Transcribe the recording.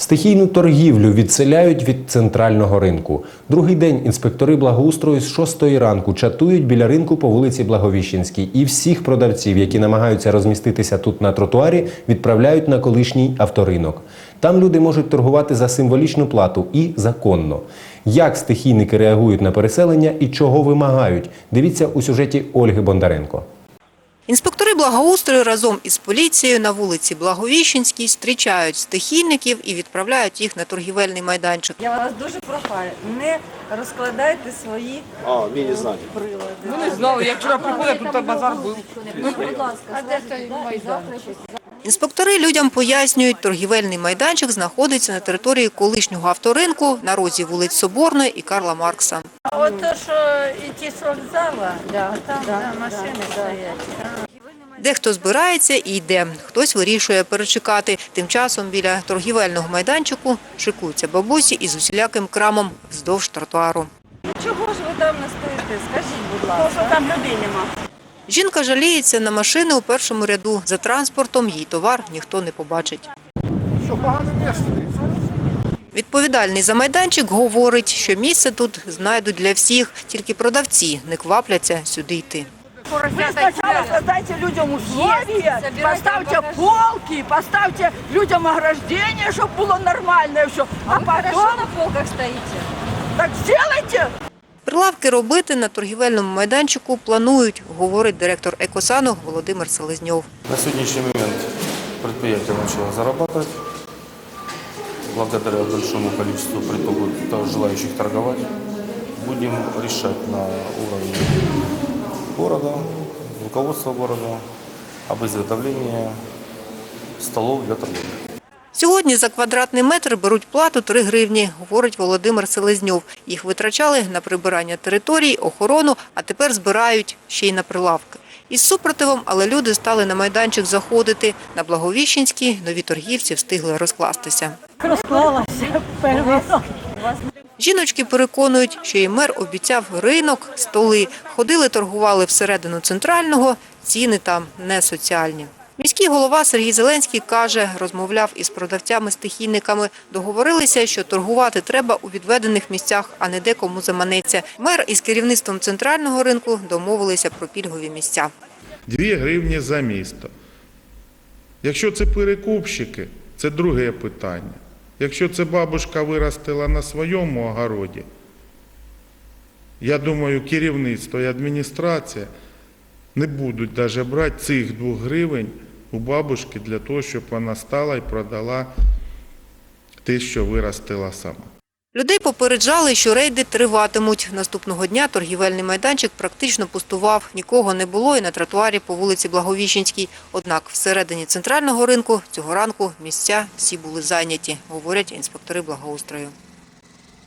Стихійну торгівлю відселяють від центрального ринку. Другий день інспектори благоустрою з 6 ранку чатують біля ринку по вулиці Благовіщенській і всіх продавців, які намагаються розміститися тут на тротуарі, відправляють на колишній авторинок. Там люди можуть торгувати за символічну плату і законно. Як стихійники реагують на переселення і чого вимагають? Дивіться у сюжеті Ольги Бондаренко. Інспектори благоустрою разом із поліцією на вулиці Благовіщенській зустрічають стихійників і відправляють їх на торгівельний майданчик. Я вас дуже прохаю, не розкладайте свої А, міні-знання. прилади. Ну не знали, я вчора приходила, тут базар був. Будь ласка, Інспектори людям пояснюють, торгівельний майданчик знаходиться на території колишнього авторинку на розі вулиць Соборної і Карла Маркса. От що йти з вокзала, да, там да, машини стоять. Дехто збирається і йде, хтось вирішує перечекати. Тим часом біля торгівельного майданчику шикуються бабусі із усіляким крамом вздовж тротуару. Чого ж ви там не стоїте? Скажіть, будь ласка. Тому що там людей нема. Жінка жаліється на машини у першому ряду. За транспортом їй товар ніхто не побачить. Відповідальний за майданчик говорить, що місце тут знайдуть для всіх, тільки продавці не квапляться сюди йти. Вы сначала создайте людям условия, поставьте полки, поставьте людям ограждение, чтобы было нормально все. А потом на полках стоїте. так сделайте. Прилавки робити на торгівельному майданчику планують, говорить директор Екосану Володимир Селезньов. На сегодняшний момент предприятие начало зарабатывать. Благодаря большому количеству притоку желающих торговать. Будем решать на уровне города, руководства города об изготовлении столов для торговли. Сьогодні за квадратний метр беруть плату 3 гривні, говорить Володимир Селезньов. Їх витрачали на прибирання територій, охорону, а тепер збирають ще й на прилавки. Із супротивом, але люди стали на майданчик заходити. На Благовіщенській нові торгівці встигли розкластися. Розклалася перший. Жіночки переконують, що і мер обіцяв ринок, столи. Ходили, торгували всередину центрального, ціни там не соціальні. Міський голова Сергій Зеленський каже, розмовляв із продавцями-стихійниками, договорилися, що торгувати треба у відведених місцях, а не де кому заманеться. Мер із керівництвом центрального ринку домовилися про пільгові місця. 2 гривні за місто. Якщо це перекупщики, це друге питання. Якщо це бабушка виростила на своєму огороді, я думаю, керівництво і адміністрація не будуть навіть брати цих 2 гривень у бабушки для того, щоб вона стала і продала те, що виростила сама. Людей попереджали, що рейди триватимуть. Наступного дня торгівельний майданчик практично пустував. Нікого не було і на тротуарі по вулиці Благовіщенській. Однак всередині центрального ринку цього ранку місця всі були зайняті, говорять інспектори благоустрою.